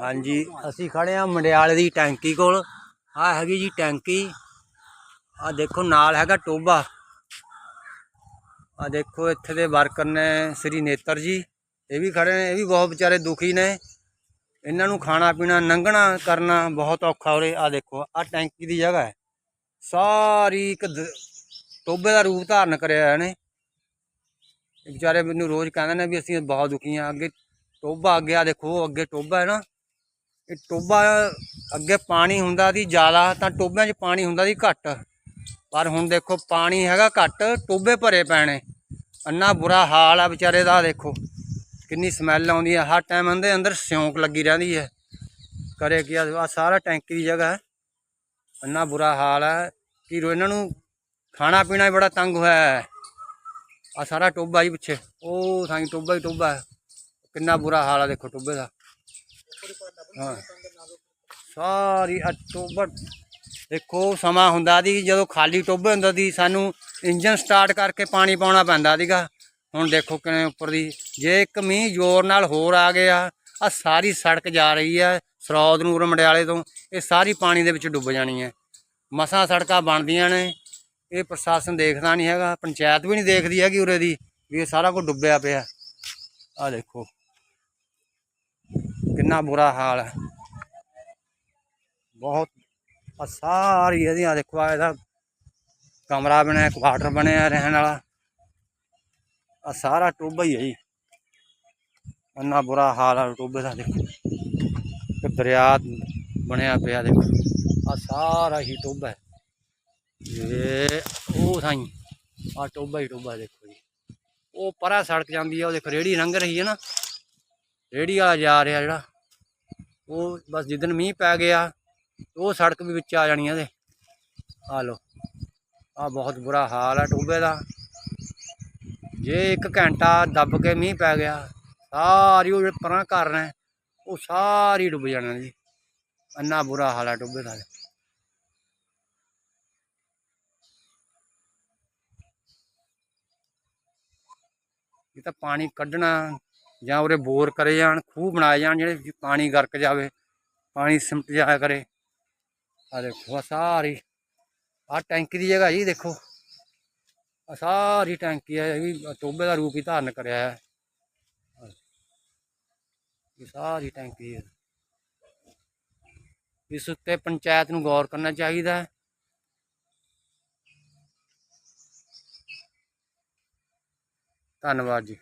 ਹਾਂਜੀ ਅਸੀਂ ਖੜੇ ਆ ਮੰਡਿਆਲੇ ਦੀ ਟੈਂਕੀ ਕੋਲ। ਆ ਹੈਗੀ ਜੀ ਟੈਂਕੀ। ਆ ਦੇਖੋ ਨਾਲ ਹੈਗਾ ਟੋਬਾ ਆ ਦੇਖੋ ਇੱਥੇ ਦੇ ਵਰਕਰ ਨੇ ਸ੍ਰੀ ਨੇਤਰ ਜੀ। ਇਹ ਵੀ ਖੜੇ ਨੇ ਇਹ ਵੀ ਬਹੁਤ ਵਿਚਾਰੇ ਦੁਖੀ ਨੇ। ਇਹਨਾਂ ਨੂੰ ਖਾਣਾ ਪੀਣਾ ਲੰਘਣਾ ਕਰਨਾ ਬਹੁਤ ਔਖਾ ਉਰੇ। ਆ ਦੇਖੋ ਆ ਟੈਂਕੀ ਦੀ ਜਗ੍ਹਾ ਹੈ। ਸਾਰੀ ਇੱਕ ਟੋਬੇ ਦਾ ਰੂਪ ਧਾਰਨ ਕਰਿਆ ਹੋਇਆ ਨੇ ਇਹ ਵਿਚਾਰੇ ਮੈਨੂੰ ਰੋਜ਼ ਕਹਿੰਦੇ ਨੇ ਵੀ ਅਸੀਂ ਬਹੁਤ ਦੁਖੀ ਆ ਅੱਗੇ ਟੋਬਾ ਅੱਗੇ ਆ ਦੇਖੋ ਅੱਗੇ ਟੋਬਾ ਹੈ ਨਾ। ਇਹ ਟੋਬਾ ਅੱਗੇ ਪਾਣੀ ਹੁੰਦਾ ਸੀ ਜ਼ਿਆਦਾ, ਤਾਂ ਟੋਬਿਆਂ 'ਚ ਪਾਣੀ ਹੁੰਦਾ ਸੀ ਘੱਟ। ਪਰ ਹੁਣ ਦੇਖੋ, ਪਾਣੀ ਹੈਗਾ ਘੱਟ ਟੋਬੇ ਭਰੇ ਪੈਣੇ। ਅੰਨਾ ਬੁਰਾ ਹਾਲ ਆ ਵਿਚਾਰੇ ਦਾ ਦੇਖੋ। ਕਿੰਨੀ ਸਮੈਲ ਆਉਂਦੀ ਹੈ ਹਰ ਟਾਈਮ ਉਹਦੇ ਅੰਦਰ ਸਿਉਂਕ ਲੱਗੀ ਰਹਿੰਦੀ ਹੈ ਕਰੇ ਕੀ ਆ ਸਾਰਾ ਟੈਂਕੀ ਦੀ ਜਗ੍ਹਾ ਹੈ। ਅੰਨਾ ਬੁਰਾ ਹਾਲ ਹੈ ਕਿ ਰੋ ਇਹਨਾਂ ਨੂੰ ਖਾਣਾ ਪੀਣਾ ਵੀ ਬੜਾ ਤੰਗ ਹੋਇਆ ਹੈ। ਆ ਸਾਰਾ ਟੋਬਾ ਹੀ ਪਿੱਛੇ। ਉਹ ਸਾਈ ਟੋਬਾ ਹੀ ਟੋਬਾ ਹੈ। ਕਿੰਨਾ ਬੁਰਾ ਹਾਲ ਆ ਦੇਖੋ ਟੋਬੇ ਦਾ। ਹਾਂ। ਸਾਰੀ ਅਕਤੂਬਰ ਦੇਖੋ, ਸਮਾਂ ਹੁੰਦਾ ਸੀ ਜਦੋਂ ਖਾਲੀ ਟੋਬੇ ਹੁੰਦਾ ਸੀ, ਸਾਨੂੰ ਇੰਜਨ ਸਟਾਰਟ ਕਰਕੇ ਪਾਣੀ ਪਾਉਣਾ ਪੈਂਦਾ ਸੀਗਾ। ਹੁਣ ਦੇਖੋ ਕਿਵੇਂ ਉੱਪਰ ਦੀ, ਜੇ ਇੱਕ ਮੀਂਹ ਜ਼ੋਰ ਨਾਲ ਹੋਰ ਆ ਗਿਆ ਆ ਸਾਰੀ ਸੜਕ ਜਾ ਰਹੀ ਹੈ ਸਰੌਦ ਨੂਰ ਮੰਡਿਆਲੇ ਤੋਂ, ਇਹ ਸਾਰੀ ਪਾਣੀ ਦੇ ਵਿੱਚ ਡੁੱਬ ਜਾਣੀ ਹੈ ਮਸਾਂ ਸੜਕਾਂ ਬਣਦੀਆਂ ਨੇ, ਇਹ ਪ੍ਰਸ਼ਾਸਨ ਦੇਖਦਾ ਨਹੀਂ ਹੈਗਾ, ਪੰਚਾਇਤ ਵੀ ਨਹੀਂ ਦੇਖਦੀ ਹੈਗੀ ਉਰੇ ਦੀ, ਵੀ ਇਹ ਸਾਰਾ ਕੁਝ ਡੁੱਬਿਆ ਪਿਆ। ਆ ਦੇਖੋ। ਕਿੰਨਾ ਬੁਰਾ ਹਾਲ ਹੈ। ਬਹੁਤ ਆ ਸਾਰੀ ਇਹਦੀਆਂ ਦੇਖੋ ਆ ਇਹਦਾ ਕਮਰਾ ਬਣਿਆ ਕੁਆਟਰ ਬਣਿਆ ਰਹਿਣ ਵਾਲਾ। ਆ ਸਾਰਾ ਟੋਬਾ ਹੀ ਹੈ ਜੀ। ਇੰਨਾ ਬੁਰਾ ਹਾਲ ਆ ਟੋਬੇ ਦਾ ਦੇਖੋ। ਤੇ ਦਰਿਆ ਬਣਿਆ ਪਿਆ ਦੇਖੋ। ਆ ਸਾਰਾ ਹੀ ਟੋਬਾ ਹੈ। ਇਹ ਉਹ ਸਾਈ ਆ ਟੋਬਾ ਹੀ ਟੋਬਾ ਦੇਖੋ ਜੀ। ਉਹ ਪਰਾ ਸੜਕ ਜਾਂਦੀ ਆ, ਉਹ ਦੇਖੋ ਰੇੜੀ ਲੰਘ ਰਹੀ ਹੈ ਨਾ। ਰੇੜੀ ਵਾਲਾ ਜਾ ਰਿਹਾ ਜਿਹੜਾ। ਉਹ ਬਸ ਜਿੱਦਣ ਮੀਂਹ ਪੈ ਗਿਆ, ਉਹ ਸੜਕ ਵੀ ਵਿੱਚ ਆ ਜਾਣੀ ਆ ਇਹਦੇ। ਆ ਲੋ ਆ ਬਹੁਤ ਬੁਰਾ ਹਾਲ ਹੈ ਟੋਬੇ ਦਾ। ਜੇ ਇੱਕ ਘੰਟਾ ਦੱਬ ਕੇ ਮੀਂਹ ਪੈ ਗਿਆ, ਸਾਰੀ ਉਹ ਜਿਹੜੇ ਪਰਾਂ ਘਰ ਨੇ, ਉਹ ਸਾਰੀ ਡੁੱਬ ਜਾਣਾ ਜੀ। ਇੰਨਾ ਬੁਰਾ ਹਾਲ ਹੈ ਟੋਬੇ ਦਾ। ਇਹ ਤਾਂ ਪਾਣੀ ਕੱਢਣਾ ਜਾਂ ਉਰੇ ਬੋਰ ਕਰੇ ਜਾਣ, ਖੂਹ ਬਣਾਏ ਜਾਣ ਜਿਹੜੇ ਪਾਣੀ ਗਰਕ ਜਾਵੇ, ਪਾਣੀ ਸਿਮਟ ਜਾਇਆ ਕਰੇ। ਆ ਦੇਖੋ, ਆਹ ਸਾਰੀ ਆ ਟੈਂਕੀ ਦੀ ਜਗ੍ਹਾ ਜੀ ਦੇਖੋ। ਆ ਸਾਰੀ ਟੈਂਕੀ ਹੈ, ਇਹ ਵੀ ਟੋਬੇ ਦਾ ਰੂਪ ਹੀ ਧਾਰਨ ਕਰਿਆ ਹੈ। ਇਹ ਸਾਰੀ ਟੈਂਕੀ ਹੈ। ਇਸ ਉੱਤੇ ਪੰਚਾਇਤ ਨੂੰ ਗੌਰ ਕਰਨਾ ਚਾਹੀਦਾ ਹੈ। ਧੰਨਵਾਦ ਜੀ।